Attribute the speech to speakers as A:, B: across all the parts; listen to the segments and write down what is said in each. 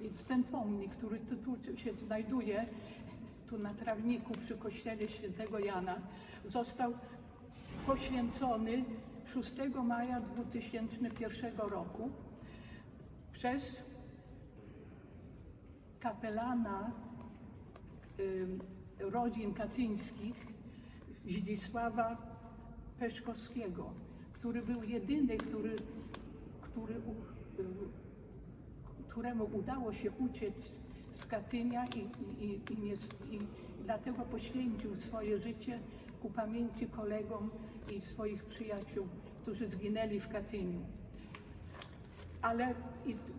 A: Więc ten pomnik, który tu, tu się znajduje, tu na trawniku przy kościele świętego Jana, został poświęcony 6 maja 2001 roku przez kapelana ym, rodzin katyńskich Zdzisława Peszkowskiego, który był jedyny, który, który, u- y, któremu udało się uciec z Katynia i, i, i, nie, i dlatego poświęcił swoje życie ku pamięci kolegom i swoich przyjaciół, którzy zginęli w Katyniu. Ale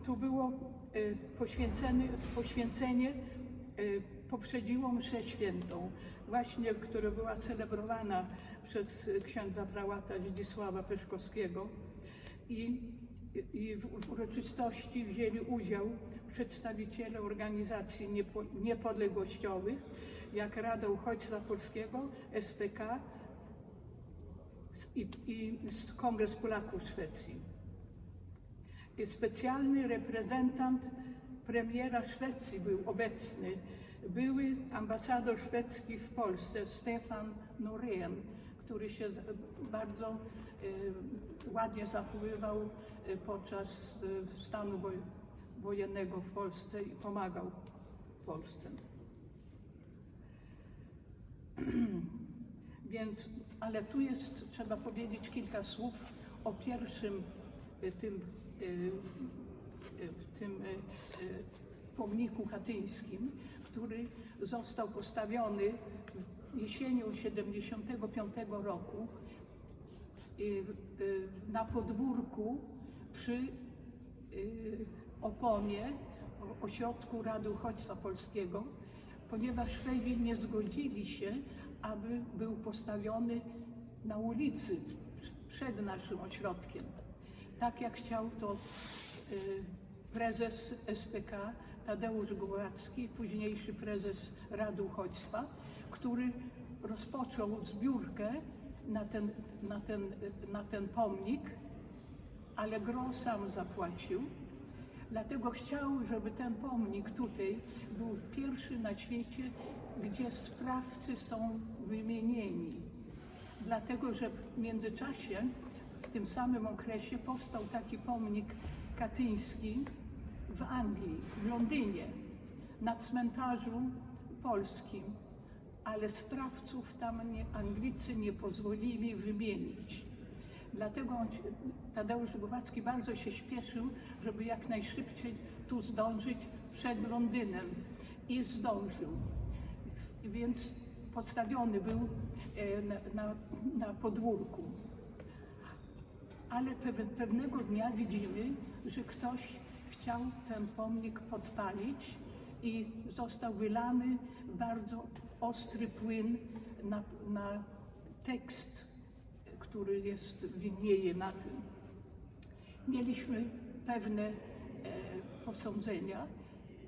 A: tu było y, poświęcenie, poświęcenie y, poprzedziło mszę świętą, właśnie, która była celebrowana przez księdza prałata Zdzisława Peszkowskiego i, i w, uroczystości wzięli udział przedstawiciele organizacji niepo, niepodległościowych, jak Rada Uchodźstwa Polskiego, SPK i, i Kongres Polaków Szwecji specjalny reprezentant premiera Szwecji był obecny. Były ambasador szwedzki w Polsce, Stefan Norén, który się bardzo e, ładnie zachowywał podczas e, stanu woj- wojennego w Polsce i pomagał Polsce. Więc, ale tu jest, trzeba powiedzieć kilka słów o pierwszym y, tym, y, y, tym y, y, pomniku katyńskim, który został postawiony jesienią 75 roku y, y, na podwórku przy y, Oponie, ośrodku Rady Uchodźstwa Polskiego, ponieważ Szwedzi nie zgodzili się, aby był postawiony na ulicy przed naszym ośrodkiem. Tak jak chciał to y, prezes SPK Tadeusz Głowacki, późniejszy prezes Rady Uchodźstwa, który rozpoczął zbiórkę na ten, na ten, na ten pomnik, ale gro sam zapłacił. Dlatego chciał, żeby ten pomnik tutaj był pierwszy na świecie, gdzie sprawcy są wymienieni. Dlatego, że w międzyczasie, w tym samym okresie, powstał taki pomnik katyński w Anglii, w Londynie, na cmentarzu polskim, ale sprawców tam nie, Anglicy nie pozwolili wymienić. Dlatego Tadeusz Głowacki bardzo się śpieszył, żeby jak najszybciej tu zdążyć przed Londynem i zdążył. Więc postawiony był e, na, na, na podwórku. Ale pewnego dnia widzimy, że ktoś chciał ten pomnik podpalić i został wylany bardzo ostry płyn na, na tekst, który jest, widnieje na tym. Mieliśmy pewne e, posądzenia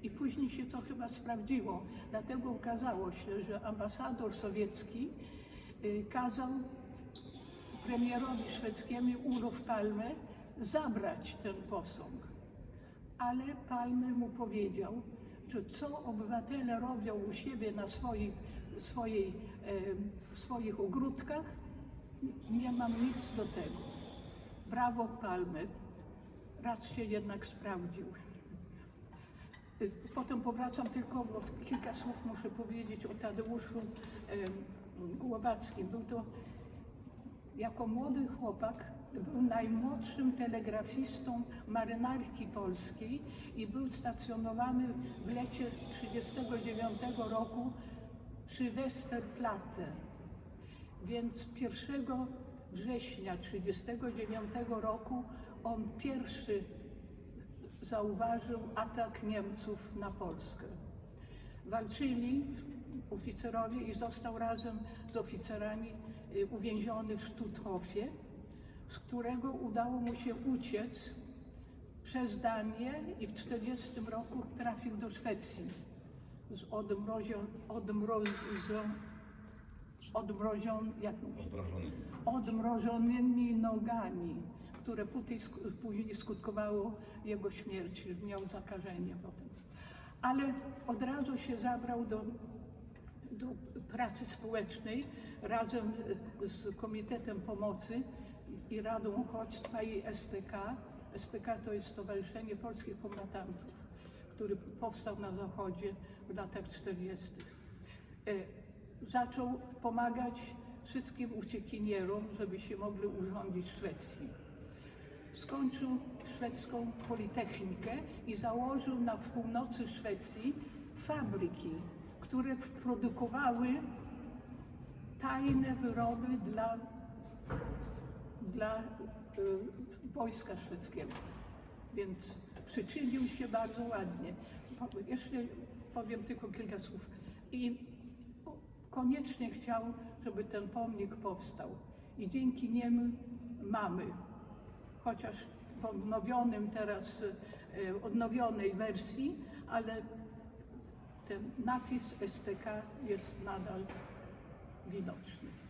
A: i później się to chyba sprawdziło. Dlatego okazało się, że ambasador sowiecki e, kazał premierowi szwedzkiemu Ulof Palme zabrać ten posąg. Ale Palme mu powiedział, że co obywatele robią u siebie na swoich, swojej, e, swoich ogródkach, nie mam nic do tego. Brawo Palme, raz się jednak sprawdził. Potem powracam tylko, bo kilka słów muszę powiedzieć o Tadeuszu Głowackim. Był to jako młody chłopak był najmłodszym telegrafistą marynarki polskiej i był stacjonowany w lecie 1939 roku przy Westerplatte. Więc 1 września 1939 roku on pierwszy zauważył atak Niemców na Polskę. Walczyli oficerowie i został razem z oficerami y, uwięziony w Stutthofie, z którego udało mu się uciec przez Danię i w 1940 roku trafił do Szwecji z odmrozion, odmrozion, jak
B: Odmrożony.
A: odmrożonymi nogami, które później później skutkowało jego śmiercią, miał zakażenie potem. Ale od razu się zabrał do, do pracy społecznej razem e, z Komitetem Pomocy i Radą Uchodźstwa i SPK. SPK to jest Stowarzyszenie Polskich Kombatantów, który powstał na Zachodzie w latach 40. Zaczął pomagać wszystkim uciekinierom, żeby się mogli urządzić w Szwecji. Skończył szwedzką politechnikę i założył na północy Szwecji fabryki, które produkowały tajne wyroby dla, dla y, wojska szwedzkiego. Więc przyczynił się bardzo ładnie. Jeszcze powiem tylko kilka słów. I koniecznie chciał, żeby ten pomnik powstał. I dzięki niemu mamy, chociaż w odnowionym teraz, e, odnowionej wersji, ale ten napis SPK jest nadal widoczny.